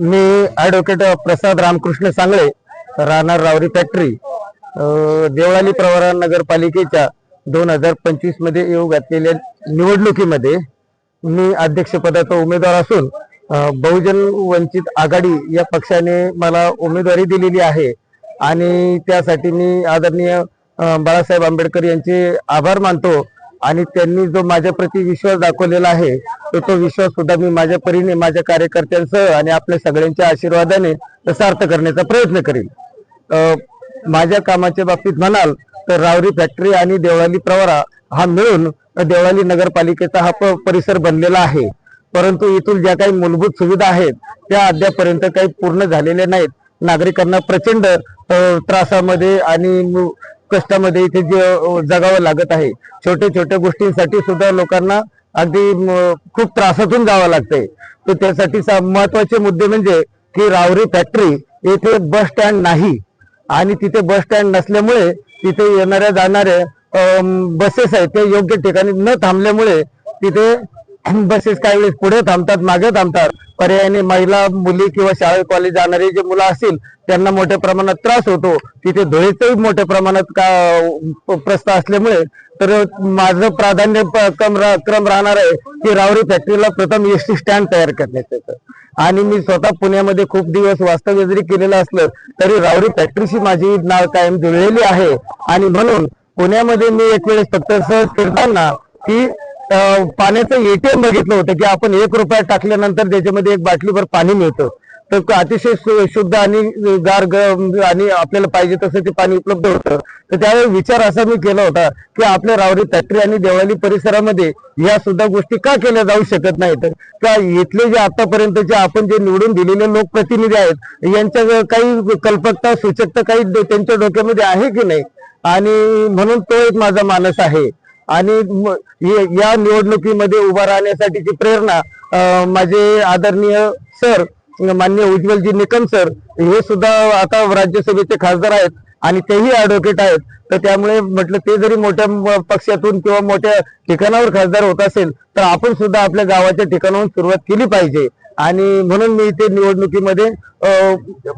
मी advocate Prasad Ramkrishna Sangle राहणार रावरी factory Deolali Pravara नगरपालिकेच्या दोन हजार पंचवीसमध्ये येऊ घातलेल्या निवडणुकीमध्ये मी अध्यक्षपदाचा उमेदवार असून बहुजन वंचित आघाडी या पक्षाने मला उमेदवारी दिलेली आहे आणि त्यासाठी मी आदरणीय बाळासाहेब आंबेडकर यांचे आभार मानतो. आणि त्यांनी जो माझ्या प्रती विश्वास दाखवलेला आहे तो तो विश्वास सुद्धा मी माझ्या परीने माझ्या कार्यकर्त्यांसह आणि आपल्या सगळ्यांच्या आशीर्वादाने सार्थ करण्याचा प्रयत्न करेल माझ्या कामाच्या बाबतीत म्हणाल तर रावरी फॅक्टरी आणि देवळाली प्रवारा हा मिळून देवळाली नगरपालिकेचा हा प- परिसर बनलेला आहे. परंतु इथून ज्या काही मूलभूत सुविधा आहेत त्या अद्यापर्यंत काही पूर्ण झालेल्या नाहीत. नागरिकांना प्रचंड त्रासामध्ये आणि कष्टामध्ये इथे जे जगावं लागत आहे छोट्या छोट्या गोष्टींसाठी सुद्धा लोकांना अगदी खूप त्रासातून जावं लागतंय. तर त्यासाठी सा- महत्त्वाचे मुद्दे म्हणजे की रावरी फॅक्टरी येथे बस स्टँड नाही. आणि तिथे बस स्टँड नसल्यामुळे तिथे येणाऱ्या जाणाऱ्या बसेस आहेत ते योग्य ठिकाणी न थांबल्यामुळे तिथे बसेस काही वेळेस पुढे थांबतात मागे थांबतात. पर्यायाने महिला मुली किंवा शाळा कॉलेज जाणारी जे मुलं असतील त्यांना मोठ्या प्रमाणात त्रास होतो. तिथे धुळेचंही मोठ्या प्रमाणात का प्रस्त असल्यामुळे तर माझं प्राधान्य क्रम क्रम राहणार आहे की रावरी फॅक्टरीला प्रथम एस टी स्टँड तयार करण्याचं आणि मी स्वतः पुण्यामध्ये खूप दिवस वास्तव्य जरी केलेलं असलं तरी रावरी फॅक्टरीशी माझी नाव कायम जुळलेली आहे. आणि म्हणून पुण्यामध्ये मी एक वेळेस फक्त सहज फिरताना की पाण्याचं एटीएम बघितलं होतं की आपण एक रुपया टाकल्यानंतर त्याच्यामध्ये एक बाटलीभर पाणी मिळतं. तर अतिशय शुद्ध आणि गार आणि आपल्याला पाहिजे तसं ते पाणी उपलब्ध होतं. तर त्यावेळी विचार असा मी केला होता की आपल्या रावरी फॅक्टरी आणि देवळाली परिसरामध्ये या सुद्धा गोष्टी का केल्या जाऊ शकत नाहीत? का इथले जे आतापर्यंतचे आपण जे निवडून दिलेले लोकप्रतिनिधी आहेत यांच्या काही कल्पकता सूचकता काही त्यांच्या डोक्यामध्ये आहे की नाही? आणि म्हणून तो एक माझा मानस आहे. आणि या निवडणुकीमध्ये उभा राहण्यासाठीची प्रेरणा माझे आदरणीय सर मान्य उज्ज्वलजी निकम सर हे सुद्धा आता राज्यसभेचे खासदार आहेत आणि तेही ऍडव्होकेट आहेत. तर त्यामुळे म्हटलं ते जरी मोठ्या पक्षातून किंवा मोठ्या ठिकाणावर खासदार होत असेल तर आपण सुद्धा आपल्या गावाच्या ठिकाणाहून सुरुवात केली पाहिजे. आणि म्हणून मी इथे निवडणुकीमध्ये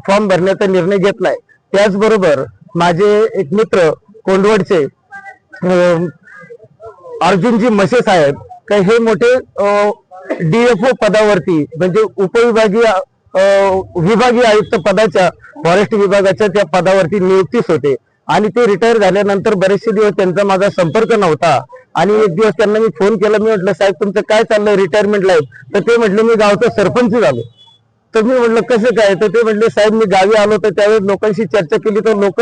फॉर्म भरण्याचा निर्णय घेतलाय. त्याचबरोबर माझे एक मित्र कोंडवडचे अर्जुनजी मसे साहेब का हे मोठे डीएफओ पदावरती म्हणजे उपविभागीय विभागीय आयुक्त पदाच्या फॉरेस्ट विभागाच्या त्या पदावरती नियुक्तीच होते. आणि ते रिटायर झाल्यानंतर बरेचसे दिवस त्यांचा माझा संपर्क नव्हता. आणि एक दिवस त्यांना मी फोन केला मी म्हटलं साहेब तुमचं काय चाललंय रिटायरमेंट लाईफ तर ते म्हटलं मी गावचा सरपंच झालो. तर मी म्हटलं कसं काय? तर ते म्हटले साहेब मी गावी आलो तर त्यावेळेस लोकांशी चर्चा केली. तर लोक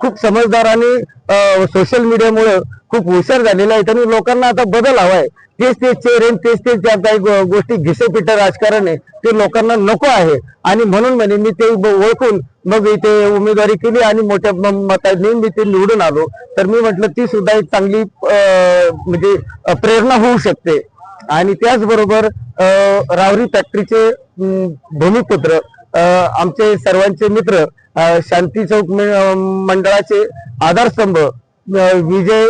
खूप समजदार आणि सोशल मीडियामुळे खूप हुशार झालेले आहेत आणि लोकांना आता बदल हवाय तेच तेच चेहरे तेच तेच ज्या काही गोष्टी घिसेपिट राजकारण आहे ते लोकांना नको आहे. आणि म्हणून म्हणे मी ते ओळखून मग इथे उमेदवारी केली आणि मोठ्या मताने मी ते निवडून आलो. तर मी म्हटलं ती सुद्धा एक चांगली म्हणजे प्रेरणा होऊ शकते. आणि त्याचबरोबर अं, रावरी फॅक्टरीचे भूमिपुत्र अं, आमचे सर्वांचे मित्र शांती चौक मंडळाचे आधारस्तंभ विजय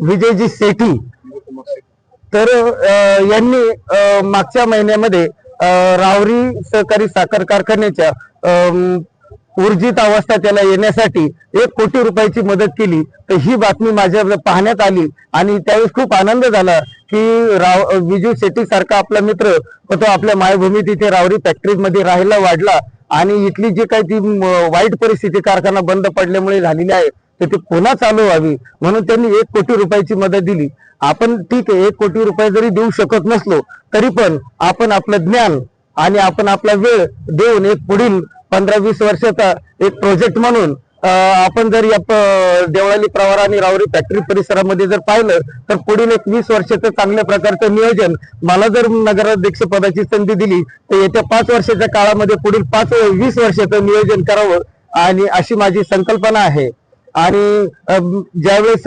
विजयजी सेठी. तर अं, यांनी मागच्या महिन्यामध्ये रावरी सहकारी साखर कारखान्याच्या अं, ऊर्जित अवस्था त्याला येण्यासाठी एक कोटी रुपयाची मदत केली. तर ही बातमी माझ्या पाहण्यात आली आणि त्यावेळेस खूप आनंद झाला की राव विजू शेट्टी सारखा आपला मित्र तो आपल्या मायभूमीत इथे रावरी फॅक्टरीमध्ये राहायला वाढला आणि इथली जी काही ती वाईट परिस्थिती कारखाना बंद पडल्यामुळे झालेली आहे तर ती पुन्हा चालू व्हावी. म्हणून त्यांनी एक कोटी रुपयाची मदत दिली. आपण ठीक आहे एक कोटी रुपये जरी देऊ शकत नसलो तरी पण आपण आपलं ज्ञान आणि आपण आपला वेळ देऊन एक पुढील पंधरा वीस वर्षाचा एक प्रोजेक्ट म्हणून आपण जर या देवळाली प्रवार आणि रावरी फॅक्टरी परिसरामध्ये जर पाहिलं तर पुढील एक वीस वर्षाचं चांगल्या प्रकारचं नियोजन मला जर नगराध्यक्ष पदाची संधी दिली तर येत्या पाच वर्षाच्या काळामध्ये पुढील पाच वीस वर्षाचं नियोजन करावं आणि अशी माझी संकल्पना आहे. आणि ज्यावेळेस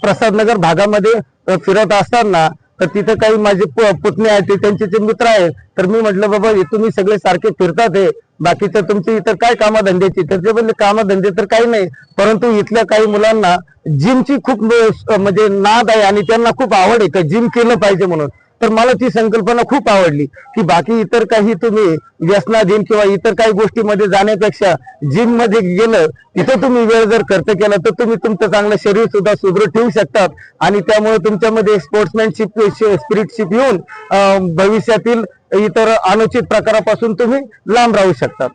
प्रसादनगर भागामध्ये फिरत असताना तर तिथं काही माझे पु- पुतणे आहेत ते त्यांचे जे मित्र आहेत तर मी म्हटलं बाबा हे तुम्ही सगळे सारखे फिरतात हे बाकीचं तुमचे इतर काय कामधंद्याची? तर ते कामधंदे तर काही नाही. परंतु इथल्या काही मुलांना जिमची खूप म्हणजे नाद आहे आणि त्यांना खूप आवड आहे का जिम केलं पाहिजे म्हणून. तर मला ती संकल्पना खूप आवडली की बाकी इतर काही तुम्ही व्यसना जिम किंवा इतर काही गोष्टीमध्ये जाण्यापेक्षा जिममध्ये गेलं तिथं तुम्ही वेळ जर खर्च केला तर तुम्ही तुमचं चांगलं शरीर सुद्धा सुदृढ ठेवू शकतात. आणि त्यामुळे तुमच्यामध्ये स्पोर्ट्समॅनशिप स्पिरिटशिप येऊन भविष्यातील इतर अनुचित प्रकारापासून तुम्ही लांब राहू शकतात